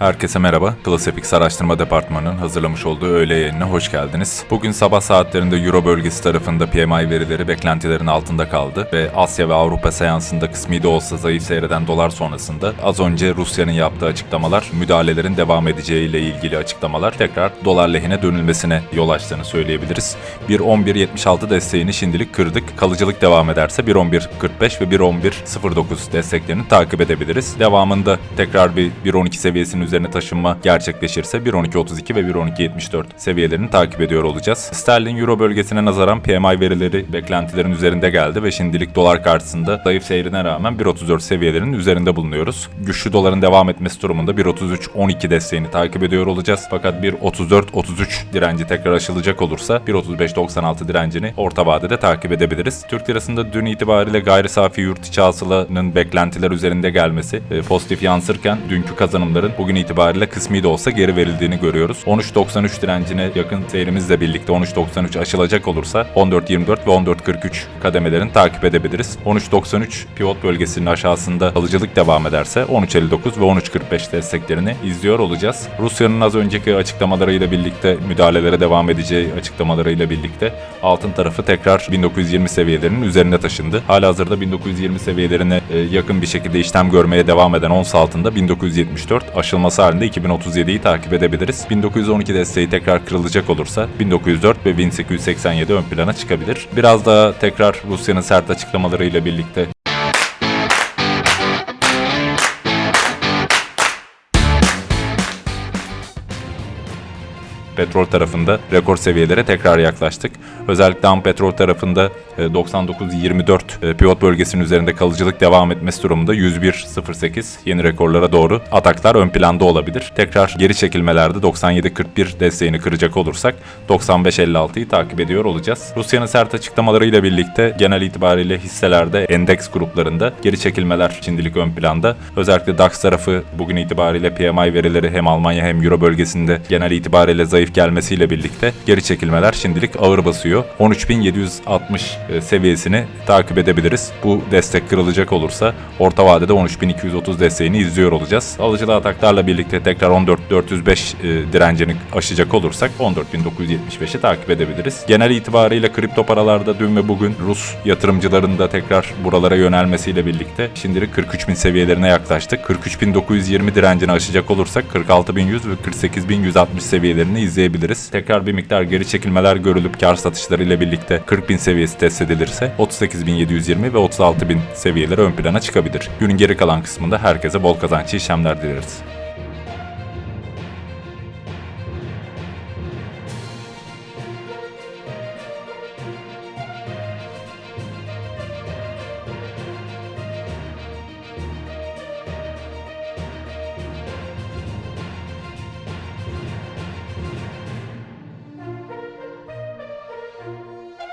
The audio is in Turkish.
Herkese merhaba. Klasifix Araştırma Departmanı'nın hazırlamış olduğu öğle yayınına hoş geldiniz. Bugün sabah saatlerinde Euro bölgesi tarafında PMI verileri beklentilerin altında kaldı ve Asya ve Avrupa seansında kısmi de olsa zayıf seyreden dolar sonrasında az önce Rusya'nın yaptığı açıklamalar, müdahalelerin devam edeceği ile ilgili açıklamalar tekrar dolar lehine dönülmesine yol açtığını söyleyebiliriz. 1.11.76 desteğini şimdilik kırdık. Kalıcılık devam ederse 1.11.45 ve 1.11.09 desteklerini takip edebiliriz. Devamında tekrar bir 1.12 seviyesinin üzerine taşınma gerçekleşirse 1.12.32 ve 1.12.74 seviyelerini takip ediyor olacağız. Sterlin Euro bölgesine nazaran PMI verileri beklentilerin üzerinde geldi ve şimdilik dolar karşısında zayıf seyrine rağmen 1.34 seviyelerinin üzerinde bulunuyoruz. Güçlü doların devam etmesi durumunda 1.33.12 desteğini takip ediyor olacağız. Fakat 1.34.33 direnci tekrar aşılacak olursa 1.35.96 direncini orta vadede takip edebiliriz. Türk lirasında dün itibariyle gayri safi yurt içi hasılanın beklentiler üzerinde gelmesi e, pozitif yansırken dünkü kazanımların bugün itibariyle kısmi de olsa geri verildiğini görüyoruz. 13.93 direncine yakın seyrimizle birlikte 13.93 aşılacak olursa 14.24 ve 14.43 kademelerini takip edebiliriz. 13.93 pivot bölgesinin aşağısında alıcılık devam ederse 13.59 ve 13.45 desteklerini izliyor olacağız. Rusya'nın az önceki açıklamalarıyla birlikte müdahalelere devam edeceği açıklamalarıyla birlikte altın tarafı tekrar 1920 seviyelerinin üzerine taşındı. Halihazırda 1920 seviyelerine e, yakın bir şekilde işlem görmeye devam eden ons altında 1974 aşılması halinde 2037'yi takip edebiliriz. 1912 desteği tekrar kırılacak olursa 1904 ve 1887 ön plana çıkabilir. Biraz daha tekrar Rusya'nın sert açıklamalarıyla birlikte petrol tarafında rekor seviyelere tekrar yaklaştık. Özellikle ham petrol tarafında e, 99.24 e, pivot bölgesinin üzerinde kalıcılık devam etmesi durumunda 101.08 yeni rekorlara doğru ataklar ön planda olabilir. Tekrar geri çekilmelerde 97.41 desteğini kıracak olursak 95.56'yı takip ediyor olacağız. Rusya'nın sert açıklamalarıyla birlikte genel itibariyle hisselerde endeks gruplarında geri çekilmeler şimdilik ön planda. Özellikle DAX tarafı bugün itibariyle PMI verileri hem Almanya hem Euro bölgesinde genel itibariyle zayıf gelmesiyle birlikte geri çekilmeler şimdilik ağır basıyor. 13.760 e, seviyesini takip edebiliriz. Bu destek kırılacak olursa orta vadede 13.230 desteğini izliyor olacağız. Alıcılı ataklarla birlikte tekrar 14.405 e, direncini aşacak olursak 14.975'i takip edebiliriz. Genel itibariyle kripto paralarda dün ve bugün Rus yatırımcıların da tekrar buralara yönelmesiyle birlikte şimdilik 43.000 seviyelerine yaklaştık. 43.920 direncini aşacak olursak 46.100 ve 48.160 seviyelerini izleyebiliriz. Tekrar bir miktar geri çekilmeler görülüp kar satışlarıyla birlikte 40.000 seviyesi test edilirse 38.720 ve 36.000 seviyeleri ön plana çıkabilir. Günün geri kalan kısmında herkese bol kazançlı işlemler dileriz.